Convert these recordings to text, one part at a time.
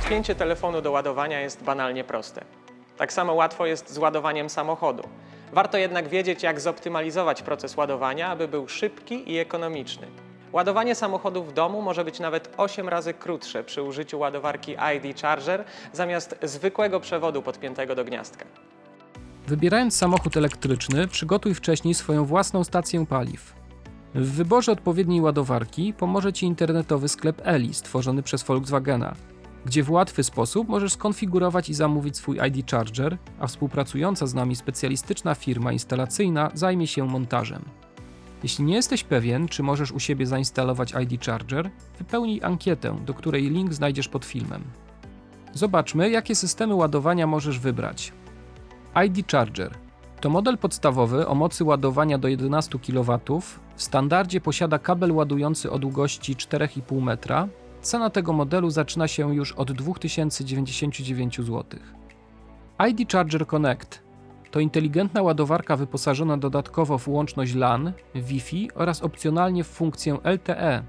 Podpięcie telefonu do ładowania jest banalnie proste. Tak samo łatwo jest z ładowaniem samochodu. Warto jednak wiedzieć, jak zoptymalizować proces ładowania, aby był szybki i ekonomiczny. Ładowanie samochodu w domu może być nawet 8 razy krótsze przy użyciu ładowarki ID Charger zamiast zwykłego przewodu podpiętego do gniazdka. Wybierając samochód elektryczny, przygotuj wcześniej swoją własną stację paliw. W wyborze odpowiedniej ładowarki pomoże Ci internetowy sklep Eli stworzony przez Volkswagena, gdzie w łatwy sposób możesz skonfigurować i zamówić swój ID Charger, a współpracująca z nami specjalistyczna firma instalacyjna zajmie się montażem. Jeśli nie jesteś pewien, czy możesz u siebie zainstalować ID Charger, wypełnij ankietę, do której link znajdziesz pod filmem. Zobaczmy, jakie systemy ładowania możesz wybrać. ID Charger to model podstawowy o mocy ładowania do 11 kW. W standardzie posiada kabel ładujący o długości 4,5 metra. Cena tego modelu zaczyna się już od 2099 zł. ID Charger Connect to inteligentna ładowarka wyposażona dodatkowo w łączność LAN, Wi-Fi oraz opcjonalnie w funkcję LTE,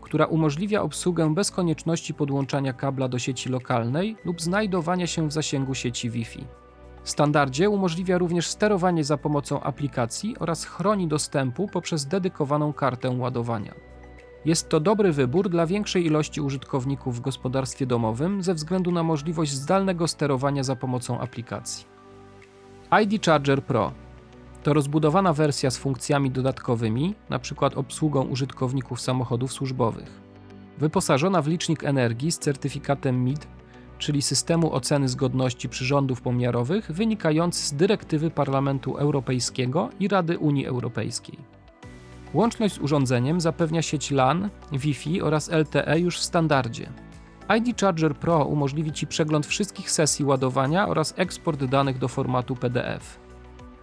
która umożliwia obsługę bez konieczności podłączania kabla do sieci lokalnej lub znajdowania się w zasięgu sieci Wi-Fi. W standardzie umożliwia również sterowanie za pomocą aplikacji oraz chroni dostępu poprzez dedykowaną kartę ładowania. Jest to dobry wybór dla większej ilości użytkowników w gospodarstwie domowym ze względu na możliwość zdalnego sterowania za pomocą aplikacji. ID Charger Pro to rozbudowana wersja z funkcjami dodatkowymi, np. obsługą użytkowników samochodów służbowych. Wyposażona w licznik energii z certyfikatem MID czyli systemu oceny zgodności przyrządów pomiarowych wynikający z dyrektywy Parlamentu Europejskiego i Rady Unii Europejskiej. Łączność z urządzeniem zapewnia sieć LAN, Wi-Fi oraz LTE już w standardzie. ID Charger Pro umożliwi Ci przegląd wszystkich sesji ładowania oraz eksport danych do formatu PDF.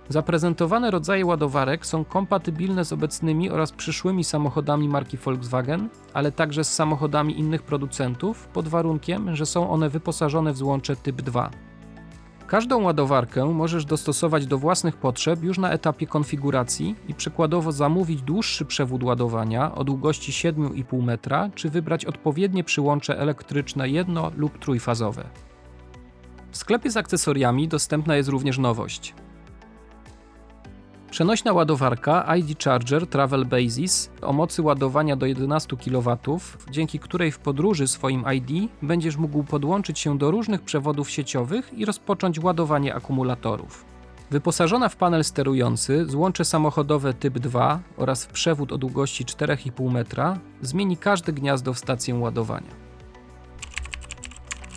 Zaprezentowane rodzaje ładowarek są kompatybilne z obecnymi oraz przyszłymi samochodami marki Volkswagen, ale także z samochodami innych producentów, pod warunkiem, że są one wyposażone w złącze Typ 2. Każdą ładowarkę możesz dostosować do własnych potrzeb już na etapie konfiguracji i przykładowo zamówić dłuższy przewód ładowania o długości 7,5 metra, czy wybrać odpowiednie przyłącze elektryczne jedno- lub trójfazowe. W sklepie z akcesoriami dostępna jest również nowość. Przenośna ładowarka ID Charger Travel Basis o mocy ładowania do 11 kW, dzięki której w podróży swoim ID będziesz mógł podłączyć się do różnych przewodów sieciowych i rozpocząć ładowanie akumulatorów. Wyposażona w panel sterujący, złącze samochodowe typ 2 oraz w przewód o długości 4,5 metra zmieni każde gniazdo w stację ładowania.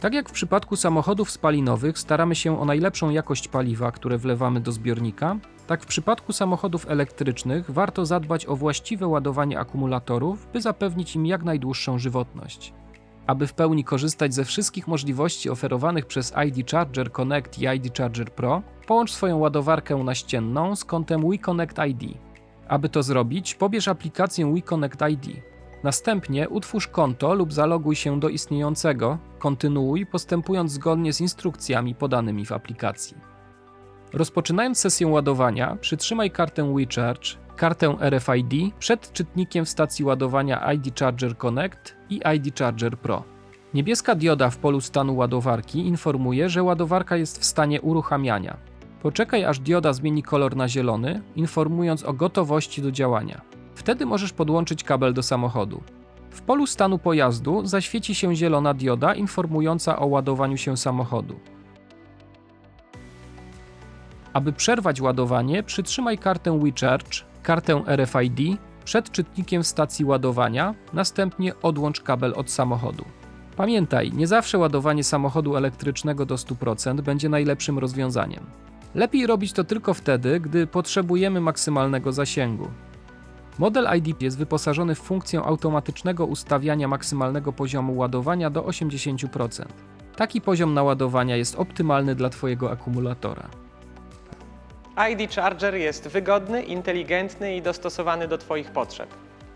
Tak jak w przypadku samochodów spalinowych staramy się o najlepszą jakość paliwa, które wlewamy do zbiornika, tak w przypadku samochodów elektrycznych warto zadbać o właściwe ładowanie akumulatorów, by zapewnić im jak najdłuższą żywotność. Aby w pełni korzystać ze wszystkich możliwości oferowanych przez ID Charger Connect i ID Charger Pro, połącz swoją ładowarkę naścienną z kontem WeConnect ID. Aby to zrobić, pobierz aplikację WeConnect ID. Następnie utwórz konto lub zaloguj się do istniejącego, kontynuuj postępując zgodnie z instrukcjami podanymi w aplikacji. Rozpoczynając sesję ładowania, przytrzymaj kartę WeCharge, kartę RFID przed czytnikiem w stacji ładowania ID Charger Connect i ID Charger Pro. Niebieska dioda w polu stanu ładowarki informuje, że ładowarka jest w stanie uruchamiania. Poczekaj aż dioda zmieni kolor na zielony, informując o gotowości do działania. Wtedy możesz podłączyć kabel do samochodu. W polu stanu pojazdu zaświeci się zielona dioda informująca o ładowaniu się samochodu. Aby przerwać ładowanie, przytrzymaj kartę WeCharge, kartę RFID przed czytnikiem stacji ładowania, następnie odłącz kabel od samochodu. Pamiętaj, nie zawsze ładowanie samochodu elektrycznego do 100% będzie najlepszym rozwiązaniem. Lepiej robić to tylko wtedy, gdy potrzebujemy maksymalnego zasięgu. Model ID jest wyposażony w funkcję automatycznego ustawiania maksymalnego poziomu ładowania do 80%. Taki poziom naładowania jest optymalny dla Twojego akumulatora. ID Charger jest wygodny, inteligentny i dostosowany do Twoich potrzeb.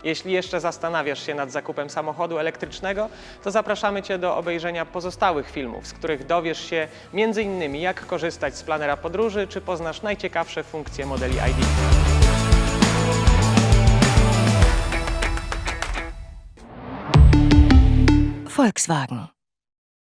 Jeśli jeszcze zastanawiasz się nad zakupem samochodu elektrycznego, to zapraszamy Cię do obejrzenia pozostałych filmów, z których dowiesz się m.in. jak korzystać z planera podróży, czy poznasz najciekawsze funkcje modeli ID. Volkswagen.